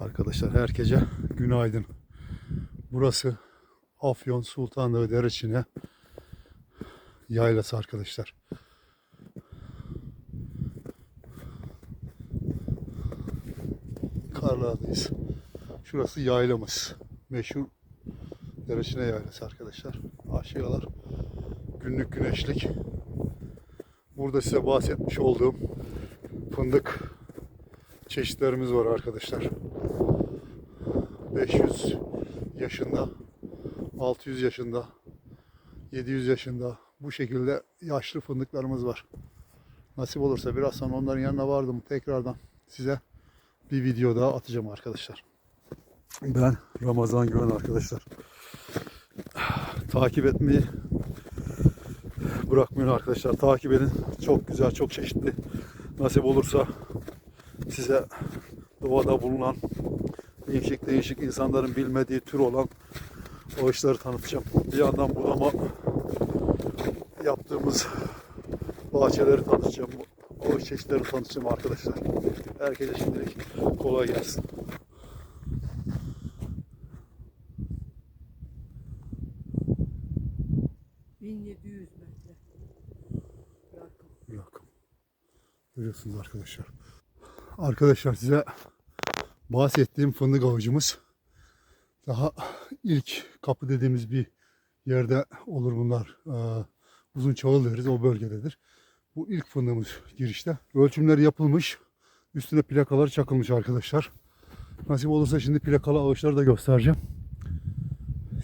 Arkadaşlar herkese günaydın. Burası Afyon Sultanlığı Dereçine yaylası arkadaşlar. Karlardayız. Şurası yaylamız. Meşhur Dereçine yaylası arkadaşlar. Aşağılar günlük güneşlik. Burada size bahsetmiş olduğum fındık çeşitlerimiz var arkadaşlar. 500 yaşında, 600 yaşında, 700 yaşında bu şekilde yaşlı fındıklarımız var. Nasip olursa biraz sonra onların yanına vardım tekrardan size bir video daha atacağım arkadaşlar. Ben Ramazan Güven arkadaşlar. Takip etmeyi bırakmayın arkadaşlar. Takip edin. Çok güzel, çok çeşitli. Nasip olursa size doğada bulunan değişik değişik insanların bilmediği tür olan ağaçları tanıtacağım. Bir yandan budama yaptığımız bahçeleri tanıtacağım. Ağaç çeşitlerini tanıtacağım arkadaşlar. Herkese şimdilik kolay gelsin. ...1700 metre. Rakım. rakım. Görüyorsunuz arkadaşlar. Arkadaşlar size bahsettiğim fındık ağacımız daha ilk kapı dediğimiz bir yerde olur bunlar. Ee, uzun çağıl deriz o bölgededir. Bu ilk fındığımız girişte. Ölçümleri yapılmış. Üstüne plakalar çakılmış arkadaşlar. Nasip olursa şimdi plakalı ağaçları da göstereceğim.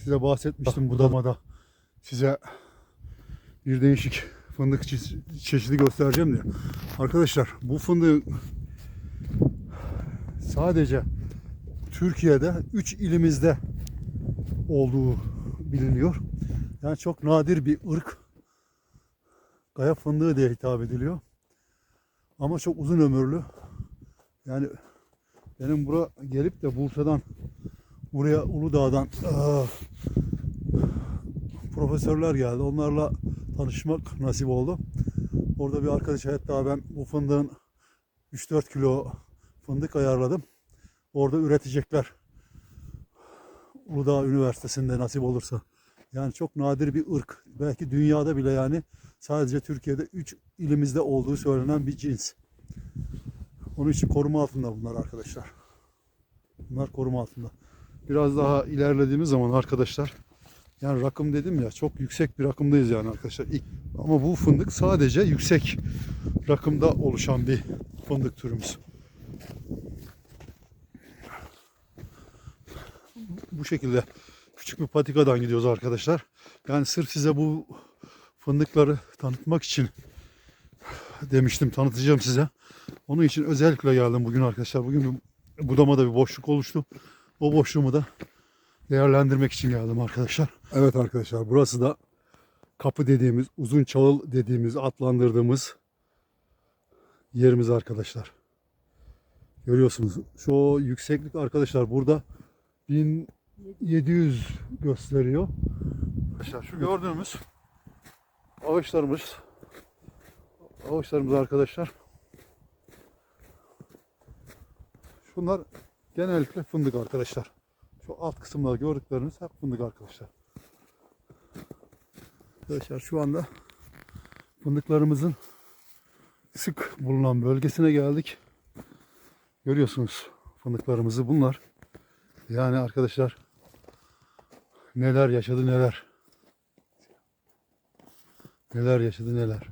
Size bahsetmiştim budamada. Size bir değişik fındık çe- çeşidi göstereceğim diye. Arkadaşlar bu fındığın sadece Türkiye'de 3 ilimizde olduğu biliniyor. Yani çok nadir bir ırk. Gaya fındığı diye hitap ediliyor. Ama çok uzun ömürlü. Yani benim bura gelip de Bursa'dan buraya Uludağ'dan eee, profesörler geldi. Onlarla tanışmak nasip oldu. Orada bir arkadaş hatta ben bu fındığın 3-4 kilo fındık ayarladım. Orada üretecekler. Uludağ Üniversitesi'nde nasip olursa. Yani çok nadir bir ırk. Belki dünyada bile yani sadece Türkiye'de 3 ilimizde olduğu söylenen bir cins. Onun için koruma altında bunlar arkadaşlar. Bunlar koruma altında. Biraz daha ilerlediğimiz zaman arkadaşlar yani rakım dedim ya çok yüksek bir rakımdayız yani arkadaşlar. Ama bu fındık sadece yüksek rakımda oluşan bir fındık türümüz. Bu şekilde küçük bir patikadan gidiyoruz arkadaşlar. Yani sırf size bu fındıkları tanıtmak için demiştim tanıtacağım size. Onun için özellikle geldim bugün arkadaşlar. Bugün bir budamada bir boşluk oluştu. O boşluğumu da değerlendirmek için geldim arkadaşlar. Evet arkadaşlar burası da kapı dediğimiz, uzun çağıl dediğimiz, adlandırdığımız yerimiz arkadaşlar. Görüyorsunuz. Şu yükseklik arkadaşlar burada 1700 gösteriyor. Arkadaşlar şu gördüğümüz ağaçlarımız ağaçlarımız arkadaşlar. Şunlar genellikle fındık arkadaşlar. Şu alt kısımları gördükleriniz hep fındık arkadaşlar. Arkadaşlar şu anda fındıklarımızın sık bulunan bölgesine geldik. Görüyorsunuz fındıklarımızı bunlar. Yani arkadaşlar neler yaşadı neler. Neler yaşadı neler.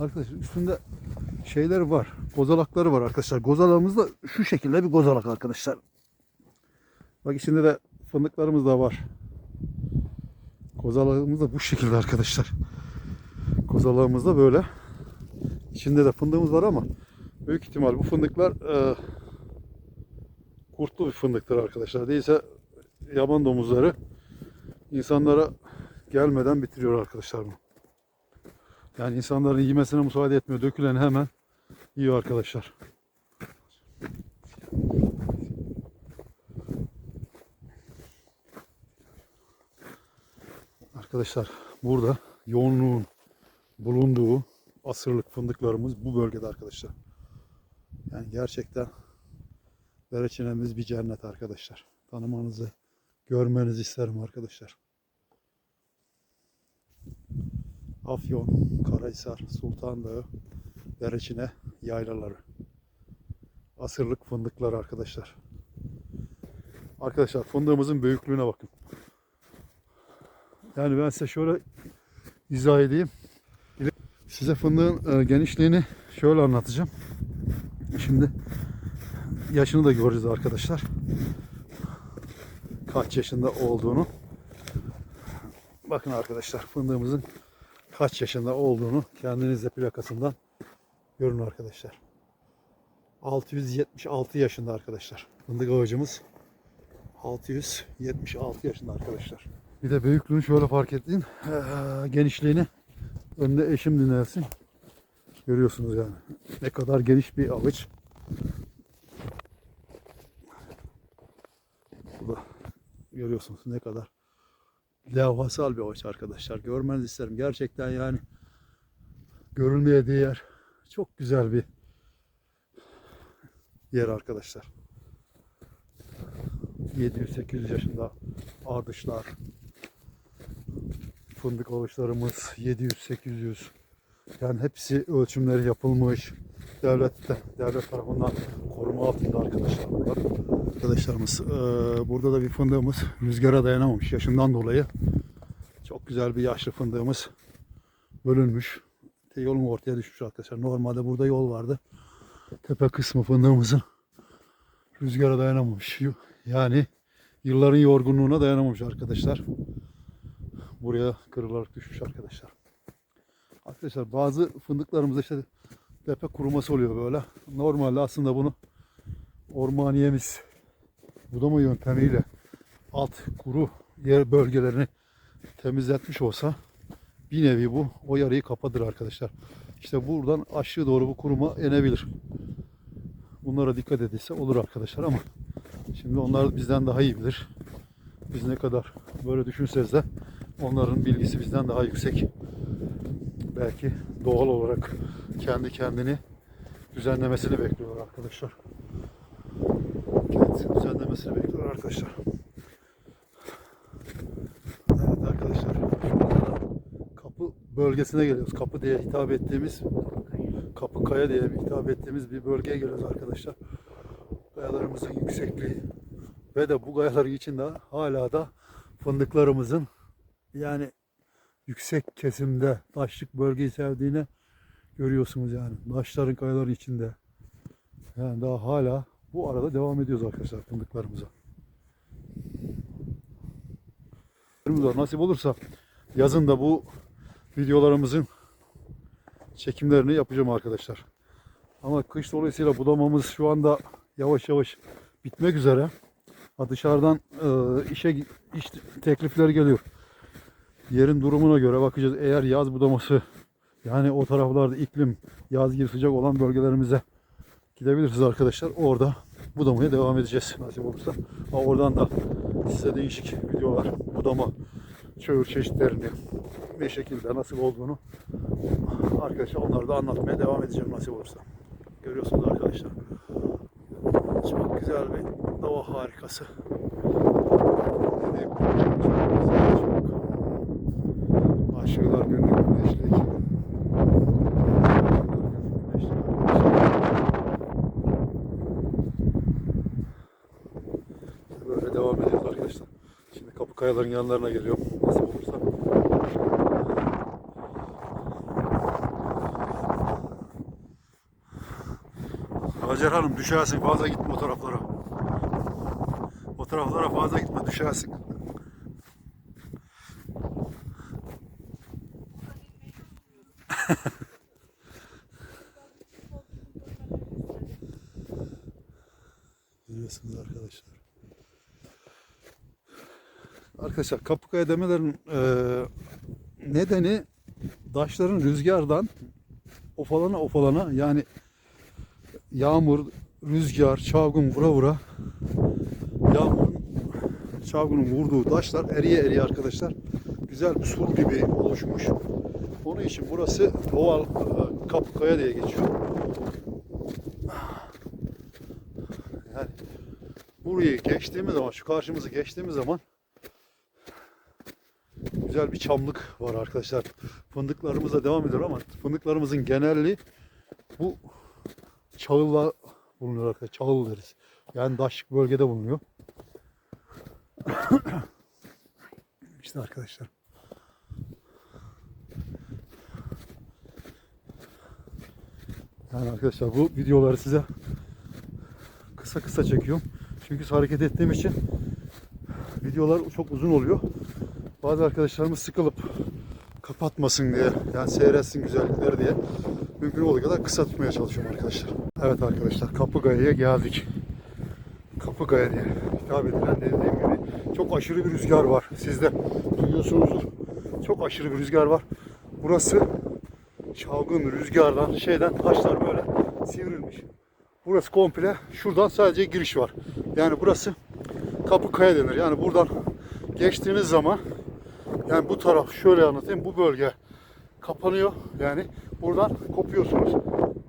Arkadaşlar üstünde şeyler var. Kozalakları var arkadaşlar. Kozalağımız da şu şekilde bir kozalak arkadaşlar. Bak içinde de fındıklarımız da var. Kozalağımız da bu şekilde arkadaşlar. Kozalağımız da böyle. İçinde de fındığımız var ama büyük ihtimal bu fındıklar e, kurtlu bir fındıktır arkadaşlar. Değilse yaban domuzları insanlara gelmeden bitiriyor arkadaşlar bu. Yani insanların yemesine müsaade etmiyor. Döküleni hemen yiyor arkadaşlar. Arkadaşlar burada yoğunluğun bulunduğu asırlık fındıklarımız bu bölgede arkadaşlar. Yani gerçekten Bereçinemiz bir cennet arkadaşlar. Tanımanızı, görmenizi isterim arkadaşlar. Afyon, Karahisar, Sultan Dağı, Bereçine yaylaları. Asırlık fındıklar arkadaşlar. Arkadaşlar fındığımızın büyüklüğüne bakın. Yani ben size şöyle izah edeyim. Size fındığın e, genişliğini şöyle anlatacağım. Şimdi yaşını da göreceğiz arkadaşlar. Kaç yaşında olduğunu. Bakın arkadaşlar fındığımızın kaç yaşında olduğunu kendiniz de plakasından görün arkadaşlar. 676 yaşında arkadaşlar. Fındık ağacımız 676 yaşında arkadaşlar. Bir de büyüklüğünü şöyle fark ettiğin genişliğini önde eşim dinlersin. Görüyorsunuz yani. Ne kadar geniş bir avuç. Burada görüyorsunuz ne kadar levhasal bir avuç arkadaşlar. Görmenizi isterim. Gerçekten yani görülmeye değer. Çok güzel bir yer arkadaşlar. 700-800 yaşında ardışlar. Fındık avuçlarımız 700-800. Yani hepsi ölçümleri yapılmış. Devlette, devlet tarafından koruma altında arkadaşlar bunlar. Arkadaşlarımız eee, burada da bir fındığımız rüzgara dayanamamış yaşından dolayı. Çok güzel bir yaşlı fındığımız bölünmüş. De yolun ortaya düşmüş arkadaşlar. Normalde burada yol vardı. Tepe kısmı fındığımızın rüzgara dayanamamış. Yani yılların yorgunluğuna dayanamamış arkadaşlar. Buraya kırılarak düşmüş arkadaşlar. Arkadaşlar bazı fındıklarımızda işte tepe kuruması oluyor böyle. Normalde aslında bunu ormaniyemiz budama yöntemiyle alt kuru yer bölgelerini temizletmiş olsa bir nevi bu o yarayı kapatır arkadaşlar. İşte buradan aşağı doğru bu kuruma inebilir. Bunlara dikkat edilse olur arkadaşlar ama şimdi onlar bizden daha iyi bilir. Biz ne kadar böyle düşünseniz de onların bilgisi bizden daha yüksek. Belki doğal olarak kendi kendini düzenlemesini bekliyorlar arkadaşlar. Kendisini düzenlemesini bekliyorlar arkadaşlar. Evet arkadaşlar. Kapı bölgesine geliyoruz. Kapı diye hitap ettiğimiz Kapı Kaya diye hitap ettiğimiz bir bölgeye geliyoruz arkadaşlar. Kayalarımızın yüksekliği ve de bu kayaların içinde hala da fındıklarımızın yani yüksek kesimde taşlık bölgeyi sevdiğini görüyorsunuz yani. Taşların kayaların içinde. Yani daha hala bu arada devam ediyoruz arkadaşlar fındıklarımıza. Nasip olursa yazın da bu videolarımızın çekimlerini yapacağım arkadaşlar. Ama kış dolayısıyla budamamız şu anda yavaş yavaş bitmek üzere. Ha dışarıdan e, işe iş teklifleri geliyor. Yerin durumuna göre bakacağız. Eğer yaz budaması yani o taraflarda iklim yaz gibi sıcak olan bölgelerimize gidebiliriz arkadaşlar. Orada budamaya devam edeceğiz nasip olursa. Ha, oradan da size değişik videolar, budama, çöğür çeşitlerini ne şekilde nasıl olduğunu arkadaşlar onları da anlatmaya devam edeceğim nasip olursa. Görüyorsunuz arkadaşlar. Çok güzel bir doğa harikası. Dediğim çok güzel, çok aşığılar günlük güneşlik. Böyle devam ediyoruz arkadaşlar. Şimdi kapı kayaların yanlarına geliyorum. Nasıl olursa. Hacer Hanım düşersin fazla gitme o taraflara. O taraflara fazla gitme düşersin. Görüyorsunuz arkadaşlar. Arkadaşlar Kapıkaya demelerin eee nedeni taşların rüzgardan ofalana ofalana yani yağmur, rüzgar, çavgun vura vura yağmurun, çavgunun vurduğu taşlar eriye eriye arkadaşlar güzel bir sur gibi oluşmuş. Onun için burası doğal e, Kapıkaya diye geçiyor. Yani burayı geçtiğimiz zaman, şu karşımızı geçtiğimiz zaman güzel bir çamlık var arkadaşlar. Fındıklarımıza devam ediyor ama fındıklarımızın genelliği bu çağılla bulunuyor arkadaşlar. Çağıl deriz. Yani daşlık bölgede bulunuyor. işte arkadaşlar. Yani arkadaşlar bu videoları size kısa kısa çekiyorum. Çünkü hareket ettiğim için videolar çok uzun oluyor. Bazı arkadaşlarımız sıkılıp kapatmasın diye yani seyretsin güzellikleri diye mümkün olduğu kadar kısa tutmaya çalışıyorum arkadaşlar. Evet arkadaşlar Kapıgaya'ya geldik. Kapıgaya diye hitap edilen dediğim gibi çok aşırı bir rüzgar var. Siz de duyuyorsunuzdur. Çok aşırı bir rüzgar var. Burası çalgın rüzgardan şeyden taşlar böyle sivrilmiş. Burası komple şuradan sadece giriş var. Yani burası Kapıkaya denir. Yani buradan geçtiğiniz zaman yani bu taraf şöyle anlatayım bu bölge kapanıyor. Yani buradan kopuyorsunuz.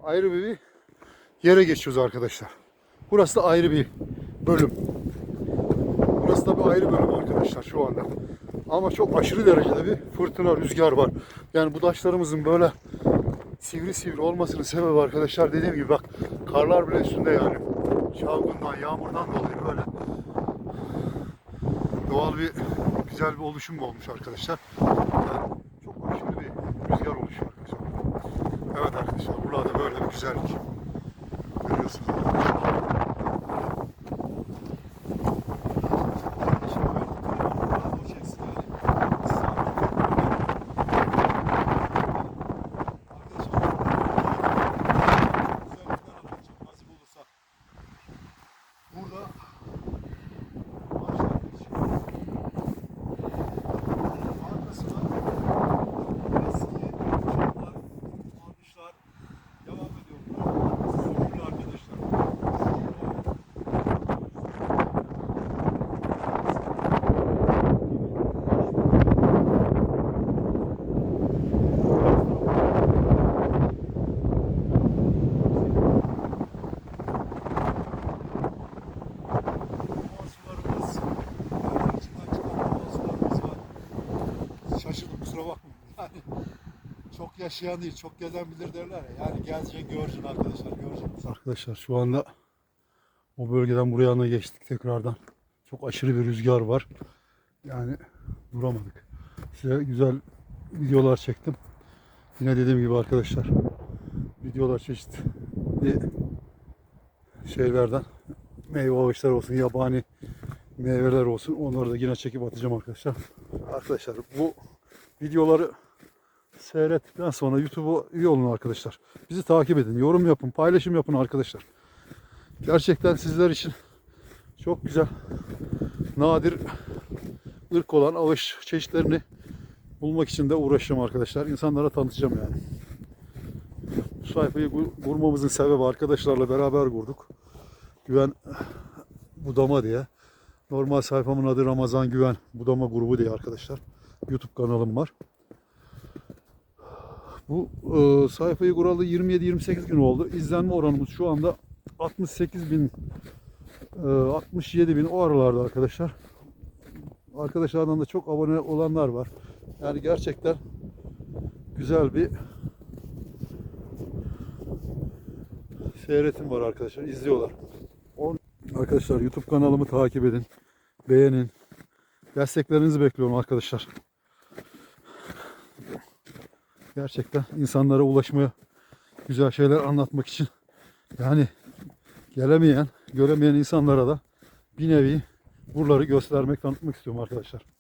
Ayrı bir yere geçiyoruz arkadaşlar. Burası da ayrı bir bölüm. Burası da bir ayrı bölüm arkadaşlar şu anda. Ama çok aşırı derecede bir fırtına, rüzgar var. Yani bu taşlarımızın böyle sivri sivri olmasının sebebi arkadaşlar dediğim gibi bak karlar bile üstünde yani. Çavgundan, yağmurdan dolayı böyle doğal bir güzel bir oluşum olmuş arkadaşlar. Yani çok aşırı bir rüzgar oluşuyor arkadaşlar. Evet arkadaşlar burada böyle bir güzellik çok yaşayan değil, çok gezen bilir derler ya. Yani geleceksin, göreceksin arkadaşlar, göreceksin. Arkadaşlar şu anda o bölgeden buraya ana geçtik tekrardan. Çok aşırı bir rüzgar var. Yani duramadık. Size güzel videolar çektim. Yine dediğim gibi arkadaşlar videolar çeşitli şeylerden meyve ağaçları olsun, yabani meyveler olsun. Onları da yine çekip atacağım arkadaşlar. Arkadaşlar bu videoları seyrettikten sonra YouTube'a üye olun arkadaşlar. Bizi takip edin, yorum yapın, paylaşım yapın arkadaşlar. Gerçekten sizler için çok güzel, nadir ırk olan ağaç çeşitlerini bulmak için de uğraşacağım arkadaşlar. İnsanlara tanıtacağım yani. Bu sayfayı kur- kurmamızın sebebi arkadaşlarla beraber kurduk. Güven Budama diye. Normal sayfamın adı Ramazan Güven Budama grubu diye arkadaşlar. YouTube kanalım var. Bu e, sayfayı kuralı 27-28 gün oldu. İzlenme oranımız şu anda 68 bin, e, 67 bin o aralarda arkadaşlar. Arkadaşlardan da çok abone olanlar var. Yani gerçekten güzel bir seyretim var arkadaşlar. İzliyorlar. Arkadaşlar YouTube kanalımı takip edin. Beğenin. Desteklerinizi bekliyorum arkadaşlar. Gerçekten insanlara ulaşmaya güzel şeyler anlatmak için yani gelemeyen, göremeyen insanlara da bir nevi buraları göstermek, tanıtmak istiyorum arkadaşlar.